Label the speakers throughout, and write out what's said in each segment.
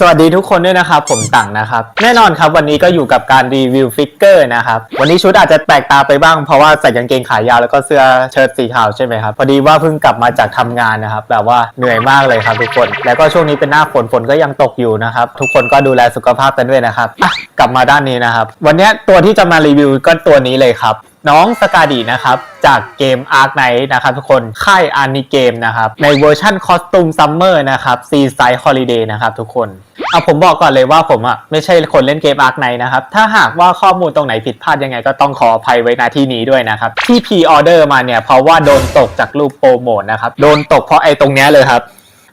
Speaker 1: สวัสดีทุกคนด้วยนะครับ ผมตังนะครับ แน่นอนครับวันนี้ก็อยู่กับการรีวิวฟิกเกอร์นะครับวันนี้ชุดอาจจะแปลกตาไปบ้างเพราะว่าใส่กางเกงขายาวแล้วก็เสื้อเชิ้ตสีขาวใช่ไหมครับพอดีว่าเพิ่งกลับมาจากทำงานนะครับแบบว่าเหนื่อยมากเลยครับทุกคน แล้วก็ช่วงนี้เป็นหน้าฝนฝนก็ยังตกอยู่นะครับทุกคนก็ดูแลสุขภาพกันด้วยนะครับอะกลับมาด้านนี้นะครับวันนี้ตัวที่จะมารีวิวก็ตัวนี้เลยครับ น้องสกาดีนะครับ จากเกม Ark Knight นะครับทุกคนค่ายอานิเกมนะครับในเวอร์ชั่นคอสตูมซัมเมอร์นะครับซีไซด์ฮอลิเดย์นะครับทุกคนเอาผมบอกก่อนเลยว่าผมอะไม่ใช่คนเล่นเกม Ark Knight นะครับ ถ้าหากว่าข้อมูลตรงไหนผิดพลาดยังไงก็ต้องขออภัยไว้ณที่นี้ด้วยนะครับ ที่พ r ออเดอร์มาเนี่ยเพราะว่าโดนตกจากรูปโปรโมทนะครับโดนตกเพราะไอ้ตรงเนี้ยเลยครับ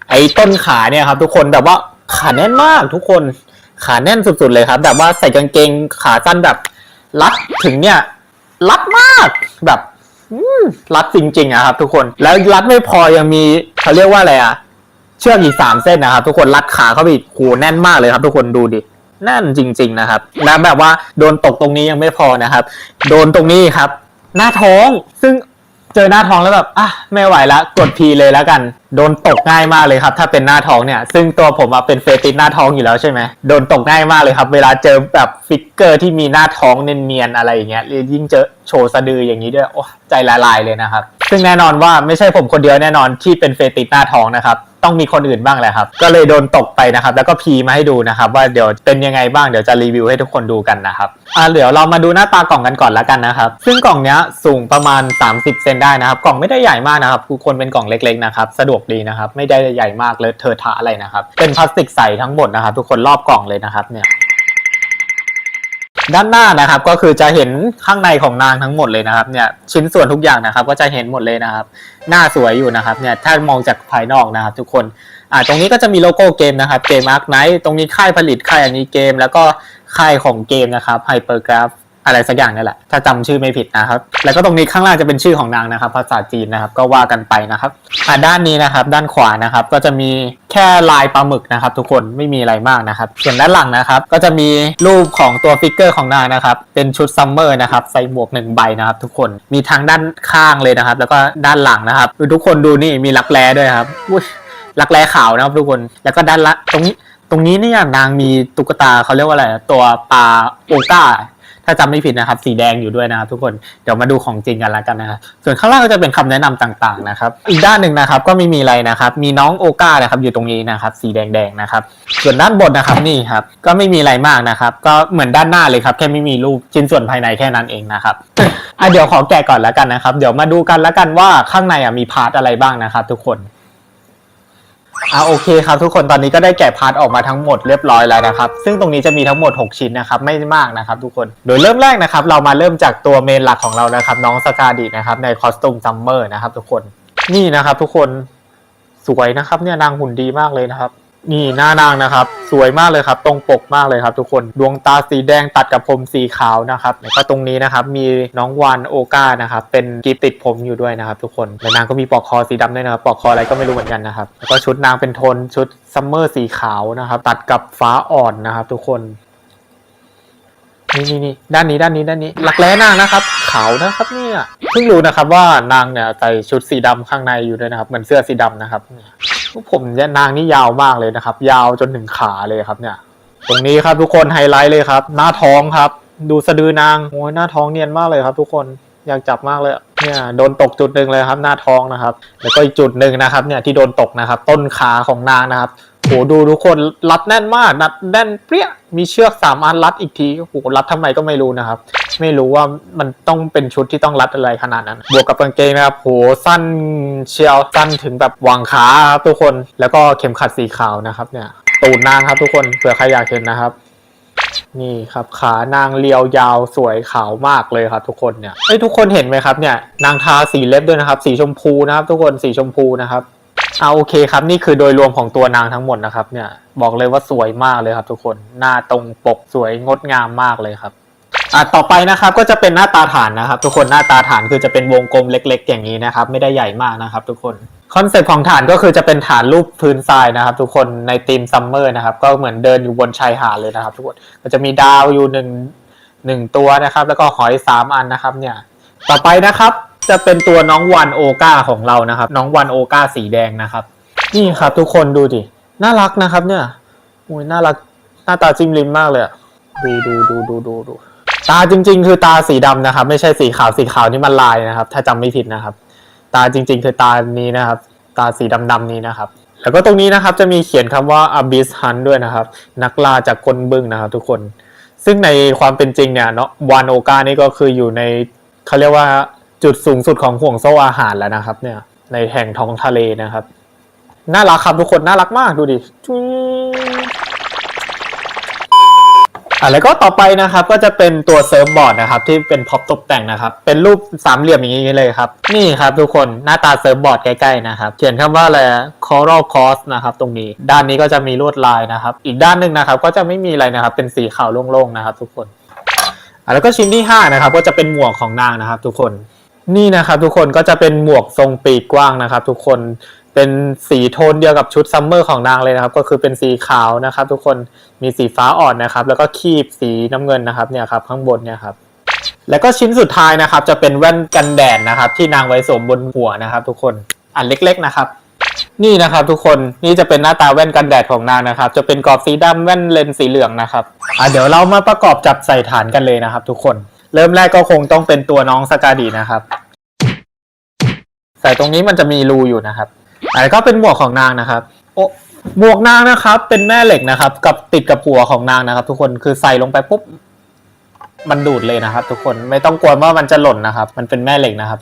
Speaker 1: ไอ้ต้นขาเนี่ยครับทุกคนแบบว่าขาแน่นมากทุกคนขาแน่นสุดๆเลยครับแบบว่าใส่กางเกงขาสั้นแบบรัดถึงเนี่ย รัดมากแบบรัดจริงๆอะครับ ทุกคน แล้วรัดไม่พอยังมีเขาเรียกว่าอะไรอะเชือกอีกสามเส้นนะครับ ทุกคนรัดขาเข้าไปอีกโหแน่นมากเลยครับ ทุกคนดูดิแน่นจริง ๆนะครับ แล้วแบบว่าโดนตกตรงนี้ยังไม่พอนะครับ โดนตรงนี้ครับ หน้าท้องซึ่ง เจอหน้าท้องแล้วแบบอะไม่ไหวละกดพีเลยแล้วกัน โดนตกง่ายมากเลยครับ ถ้าเป็นหน้าท้องเนี่ย ซึ่งตัวผมอะเป็นเฟติสหน้าท้องอยู่แล้วใช่ไหมโดนตกง่ายมากเลยครับ เวลาเจอแบบฟิกเกอร์ที่มีหน้าท้องเนียนๆอะไรอย่างเงี้ยยิ่งเจอโชว์สะดืออย่างนี้ด้วยโอ้ใจละลายเลยนะครับ ซึ่งแน่นอนว่าไม่ใช่ผมคนเดียวแน่นอนที่เป็นเฟติสหน้าท้องนะครับ ต้องมีคนอื่นบ้างแหละครับ ก็เลยโดนตกไปนะครับ แล้วก็พีมาให้ดูนะครับ ว่าเดี๋ยวเป็นยังไงบ้างเดี๋ยวจะรีวิวให้ทุกคนดูกันนะครับอ่าเดี๋ยวเรามาดูหน้าตากล่องกันก่อนละกันนะครับ ซึ่งกล่องเนี้ยสูงประมาณ 30 เซนได้นะครับ กล่องไม่ได้ใหญ่มากนะครับทุกคนเป็นกล่องเล็กๆนะครับสะดวกดีนะครับ ไม่ได้ใหญ่มากเลยเทอะทะอะไรนะครับ เป็นพลาสติกใสทั้งหมดนะครับ ทุกคนรอบกล่องเลยนะครับเนี่ย ด้านหน้านะครับก็คือจะเห็นข้างในของนางทั้งหมดเลยนะครับเนี่ยชิ้นส่วนทุกอย่างนะครับ ก็จะเห็นหมดเลยนะครับ หน้าสวยอยู่นะครับเนี่ยถ้ามองจากภายนอกนะครับ ทุกคนอ่าตรงนี้ก็จะมีโลโก้เกมนะครับเกมอาร์คไนท์ตรงนี้ค่ายผลิตค่ายอันนี้เกม แล้วก็ค่ายของเกมนะครับไฮเปอร์กราฟ อะไรสักอย่างนี่แหละ ถ้าจำชื่อไม่ผิดนะครับ แล้วก็ตรงนี้ข้างล่างจะเป็นชื่อของนางนะครับ ภาษาจีนนะครับ ก็ว่ากันไปนะครับ อ่าด้านนี้นะครับ ด้านขวานะครับ ก็จะมีแค่ลายปลาหมึกนะครับ ทุกคนไม่มีอะไรมากนะครับ ส่วนด้านหลังนะครับ ก็จะมีรูปของตัวฟิกเกอร์ของนางนะครับ เป็นชุดซัมเมอร์นะครับ ใส่หมวกหนึ่งใบนะครับ ทุกคน มีทั้งด้านข้างเลยนะครับ แล้วก็ด้านหลังนะครับ ดูทุกคนดูนี่ มีรักแร้ด้วยครับอุ้ยรักแร้ขาวนะครับทุกคน แล้วก็ด้านละตรงนี้ ตรงนี้เนี่ยนางมีตุ๊กตาเขาเรียกว่าอะไร ตัวปลาโอก้า ถ้าจำไม่ผิดนะครับ สีแดงอยู่ด้วยนะครับทุกคนเดี๋ยวมาดูของจริงกันแล้วกันนะครับส่วนข้างล่างก็จะเป็นคำแนะนำต่างๆนะครับ อีกด้านหนึ่งนะครับก็ไม่มีอะไรนะครับ มีน้องโอก้านะครับอยู่ตรงนี้นะครับ สีแดงๆนะครับ ส่วนด้านบนนะครับนี่ครับก็ไม่มีอะไรมากนะครับ ก็เหมือนด้านหน้าเลยครับแค่ไม่มีรูปชิ้นส่วนภายในแค่นั้นเองนะครับอะเดี๋ยวขอแกะก่อนแล้วกันนะครับ เดี๋ยวมาดูกันแล้วกันว่าข้างในอะมีพาร์ทอะไรบ้างนะครับ ทุกคน อ่าโอเคครับทุกคนตอนนี้ก็ได้แกะพาร์ทออกมาทั้งหมดเรียบร้อยแล้วนะครับ ซึ่งตรงนี้จะมีทั้งหมด 6 ชิ้นนะครับไม่มากนะครับทุกคนโดยเริ่มแรกนะครับ เรามาเริ่มจากตัวเมนหลักของเรานะครับ น้องสกาดินะครับในคอสตูมซัมเมอร์นะครับ ทุกคนนี่นะครับ ทุกคนสวยนะครับ เนี่ยนางหุ่นดีมากเลยนะครับ นี่หน้านางนะครับ สวยมากเลยครับ ตรงปกมากเลยครับ ทุกคนดวงตาสีแดงตัดกับผมสีขาวนะครับแล้วก็ตรงนี้นะครับมีน้องวานโอก้านะครับเป็นกีบติดผมอยู่ด้วยนะครับ ทุกคนและนางก็มีปลอกคอสีดำด้วยนะครับปลอกคออะไรก็ไม่รู้เหมือนกันนะครับแล้วก็ชุดนางเป็นโทนชุดซัมเมอร์สีขาวนะครับ ตัดกับฟ้าอ่อนนะครับ ทุกคนนี่นี่นี่ด้านนี้ด้านนี้ด้านนี้หลักแร้นางนะครับ ขาวนะครับเนี่ยเพิ่งรู้นะครับว่านางเนี่ยใส่ชุดสีดำข้างในอยู่ด้วยนะครับ เหมือนเสื้อสีดำนะครับ ผมเนี่ยนางนี่ยาวมากเลยนะครับ ยาวจนถึงขาเลยครับ เนี่ย ตรงนี้ครับทุกคนไฮไลท์เลยครับ หน้าท้องครับ ดูสะดือนางโอ้ยหน้าท้องเนียนมากเลยครับ ทุกคนอยากจับมากเลยเนี่ยโดนตกจุดหนึ่งเลยครับ หน้าท้องนะครับ แล้วก็อีกจุดหนึ่งนะครับ เนี่ยที่โดนตกนะครับ ต้นขาของนางนะครับโหดูทุกคนรัดแน่นมากรัดแน่นเปรี้ยมีเชือกสามอันรัดอีกทีโหรัดทำไมก็ไม่รู้นะครับ ไม่รู้ว่ามันต้องเป็นชุดที่ต้องรัดอะไรขนาดนั้น บวกกับกางเกงนะครับโหสั้นเชียวสั้นถึงแบบวางขาครับทุกคนแล้วก็เข็มขัดสีขาวนะครับเนี่ยตูดนางครับทุกคนเผื่อใครอยากเห็นนะครับนี่ครับขานางเรียวยาวสวยขาวมากเลยครับ ทุกคนเนี่ยเฮ้ยทุกคนเห็นไหมครับเนี่ยนางทาสีเล็บด้วยนะครับ สีชมพูนะครับทุกคนสีชมพูนะครับเอาโอเคครับนี่คือโดยรวมของตัวนางทั้งหมดนะครับเนี่ยบอกเลยว่าสวยมากเลยครับ ทุกคนหน้าตรงปกสวยงดงามมากเลยครับ อะต่อไปนะครับก็จะเป็นหน้าตาฐานนะครับ ทุกคนหน้าตาฐานคือจะเป็นวงกลมเล็ก ๆ อย่างนี้นะครับ ไม่ได้ใหญ่มากนะครับ ทุกคนคอนเซ็ปต์ของฐานก็คือจะเป็นฐานรูปพื้นทรายนะครับ ทุกคนในธีมซัมเมอร์นะครับ ก็เหมือนเดินอยู่บนชายหาดเลยนะครับ ทุกคนก็จะมีดาวอยู่หนึ่งหนึ่งตัวนะครับ แล้วก็หอยสามอันนะครับ เนี่ย ต่อไปนะครับ จะเป็นตัวน้องวันโอกาของเรานะครับ น้องวันโอกาสีแดงนะครับ นี่ครับ ทุกคนดูดิน่ารักนะครับ เนี่ยอุ้ยน่ารักหน้าตาจิ้มลิ้มมากเลยดูดูดูดูดูดู ตาจริง ๆ คือตาสีดำนะครับ ไม่ใช่สีขาวสีขาวนี่มันลายนะครับ ถ้าจำไม่ผิดนะครับ ตาจริง ๆ คือตานี้นะครับ ตาสีดำๆนี้นะครับ แล้วก็ตรงนี้นะครับจะมีเขียนคำว่า abyss hunt ด้วยนะครับ นักล่าจากก้นบึ้งนะครับ ทุกคน ซึ่งในความเป็นจริงเนี่ยเนาะวานโอกานี่ก็คืออยู่ในเขาเรียกว่าจุดสูงสุดของห่วงโซ่อาหารแล้วนะครับ เนี่ย ในแห่งท้องทะเลนะครับ น่ารักครับทุกคนน่ารักมากดูดิจุ๊ย อะแล้วก็ต่อไปนะครับก็จะเป็นตัวเซิร์ฟบอร์ดนะครับที่เป็นพ็อปตกแต่งนะครับ เป็นรูปสามเหลี่ยมอย่างนี้เลยครับ นี่ครับทุกคนหน้าตาเซิร์ฟบอร์ดใกล้ๆนะครับ เขียนคำว่าอะไร coral cross นะครับตรงนี้ ด้านนี้ก็จะมีลวดลายนะครับ อีกด้านหนึ่งนะครับก็จะไม่มีอะไรนะครับ เป็นสีขาวโล่งๆนะครับ ทุกคนอะแล้วก็ชิ้นที่ห้านะครับก็จะเป็นหมวกของนางนะครับ ทุกคนนี่นะครับทุกคนก็จะเป็นหมวกทรงปีกกว้างนะครับ ทุกคน เป็นสีโทนเดียวกับชุดซัมเมอร์ของนางเลยนะครับ ก็คือเป็นสีขาวนะครับ ทุกคนมีสีฟ้าอ่อนนะครับ แล้วก็คีบสีน้ำเงินนะครับเนี่ยครับข้างบนเนี่ยครับแล้วก็ชิ้นสุดท้ายนะครับ จะเป็นแว่นกันแดดนะครับ ที่นางไว้สวมบนหัวนะครับ ทุกคนอันเล็กๆนะครับ นี่นะครับ ทุกคนนี่จะเป็นหน้าตาแว่นกันแดดของนางนะครับ จะเป็นกรอบสีดำแว่นเลนส์สีเหลืองนะครับอะเดี๋ยวเรามาประกอบจับใส่ฐานกันเลยนะครับ ทุกคน เริ่มแรกก็คงต้องเป็นตัวน้องสกาดีนะครับ ใส่ตรงนี้มันจะมีรูอยู่นะครับ อันนี้ก็เป็นหมวกของนางนะครับ โอ้หมวกนางนะครับ เป็นแม่เหล็กนะครับ กับติดกับหัวของนางนะครับ ทุกคนคือใส่ลงไปปุ๊บมันดูดเลยนะครับ ทุกคนไม่ต้องกลัวว่ามันจะหล่นนะครับ มันเป็นแม่เหล็กนะครับ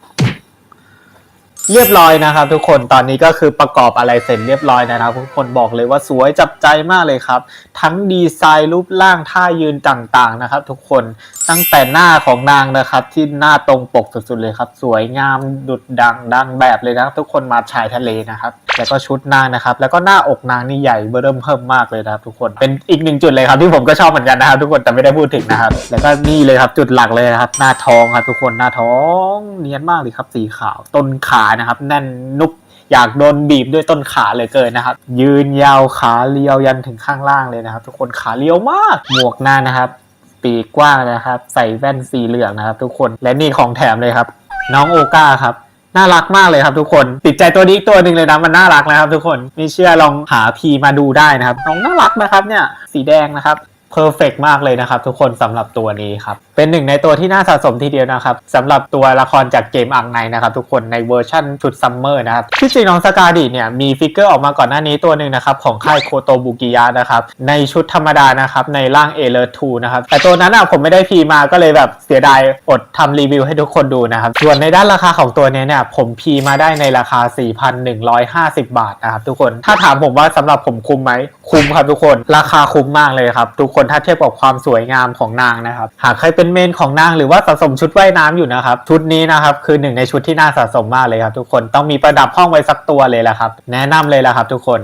Speaker 1: เรียบร้อยนะครับ ทุกคนตอนนี้ก็คือประกอบอะไรเสร็จเรียบร้อยนะครับ ทุกคนบอกเลยว่าสวยจับใจมากเลยครับ ทั้งดีไซน์รูปร่างท่ายืนต่างๆนะครับ ทุกคนตั้งแต่หน้าของนางนะครับ ที่หน้าตรงปกสุดๆเลยครับ สวยงามดุดดังดังแบบเลยนะทุกคนมาชายทะเลนะครับ แล้วก็ชุดนางนะครับ แล้วก็หน้าอกนางนี่ใหญ่เบ้อเริ่มเพิ่มมากเลยนะครับ ทุกคนเป็นอีกหนึ่งจุดเลยครับที่ผมก็ชอบเหมือนกันนะครับ ทุกคนแต่ไม่ได้พูดถึงนะครับ แล้วก็นี่เลยครับจุดหลักเลยนะครับ หน้าท้องครับทุกคนหน้าท้องเนียนมากเลยครับสีขาวต้นขานะครับแน่นนุบอยากโดนบีบด้วยต้นขาเลยเกินนะครับ ยืนยาวขาเรียวยันถึงข้างล่างเลยนะครับ ทุกคนขาเรียวมากหมวกหน้านะครับ ปีกกว้างนะครับ ใส่แว่นสีเหลืองนะครับ ทุกคนและนี่ของแถมเลยครับ น้องโอก้าครับน่ารักมากเลยครับทุกคน ติดใจตัวนี้อีกตัวหนึ่งเลยนะมันน่ารักนะครับ ทุกคนไม่เชื่อลองหาพีมาดูได้นะครับน้องน่ารักนะครับเนี่ยสีแดงนะครับเพอร์เฟกมากเลยนะครับ ทุกคนสำหรับตัวนี้ครับเป็นหนึ่งในตัวที่น่าสะสมทีเดียวนะครับสำหรับตัวละครจากเกมอังไนนะครับทุกคนในเวอร์ชั่นชุดซัมเมอร์นะครับที่จริงน้องสกาดิเนี่ยมีฟิกเกอร์ออกมาก่อนหน้านี้ตัวหนึ่งนะครับของค่ายโคโตบุกิยะนะครับในชุดธรรมดานะครับในร่างเอเลอร์ทูนะครับแต่ตัวนั้นอะผมไม่ได้พีมาก็เลยแบบเสียดายอดทำรีวิวให้ทุกคนดูนะครับส่วนในด้านราคาของตัวนี้เนี่ยผมพีมาได้ในราคา 4,150 บาทนะครับทุกคนถ้าถามผมว่าสำหรับผมคุ้มไหมคุ้มครับทุกคนราคาคุ้มมากเลยครับทุกคนถ้าเทียบกับความสวยงามของนางนะครับหากใครเป็นเมนของนางหรือว่าสะสมชุดว่ายน้ำอยู่นะครับ ชุดนี้นะครับคือหนึ่งในชุดที่น่าสะสมมากเลยครับ ทุกคนต้องมีประดับห้องไว้สักตัวเลยแหละครับ แนะนำเลยแหละครับ ทุกคน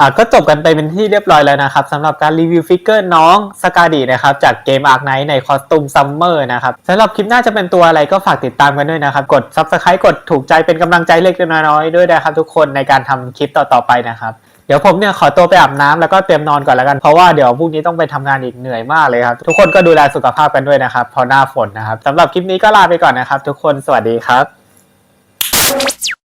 Speaker 1: อะก็จบกันไปเป็นที่เรียบร้อยแล้วนะครับสำหรับการรีวิวฟิกเกอร์น้องสกาดีนะครับจากเกมอาร์คไนท์ในคอสตูมซัมเมอร์นะครับสำหรับคลิปหน้าจะเป็นตัวอะไรก็ฝากติดตามกันด้วยนะครับ กด Subscribe กดถูกใจเป็นกำลังใจเล็กๆน้อยๆด้วยนะครับทุกคนในการทำคลิปต่อๆไปนะครับ เดี๋ยวผมเนี่ยขอตัวไปอาบน้ำแล้วก็เตรียมนอนก่อนแล้วกันเพราะว่าเดี๋ยวพรุ่งนี้ต้องไปทำงานอีกเหนื่อยมากเลยครับทุกคนก็ดูแลสุขภาพกันด้วยนะครับพอหน้าฝนนะครับสำหรับคลิปนี้ก็ลาไปก่อนนะครับ ทุกคนสวัสดีครับ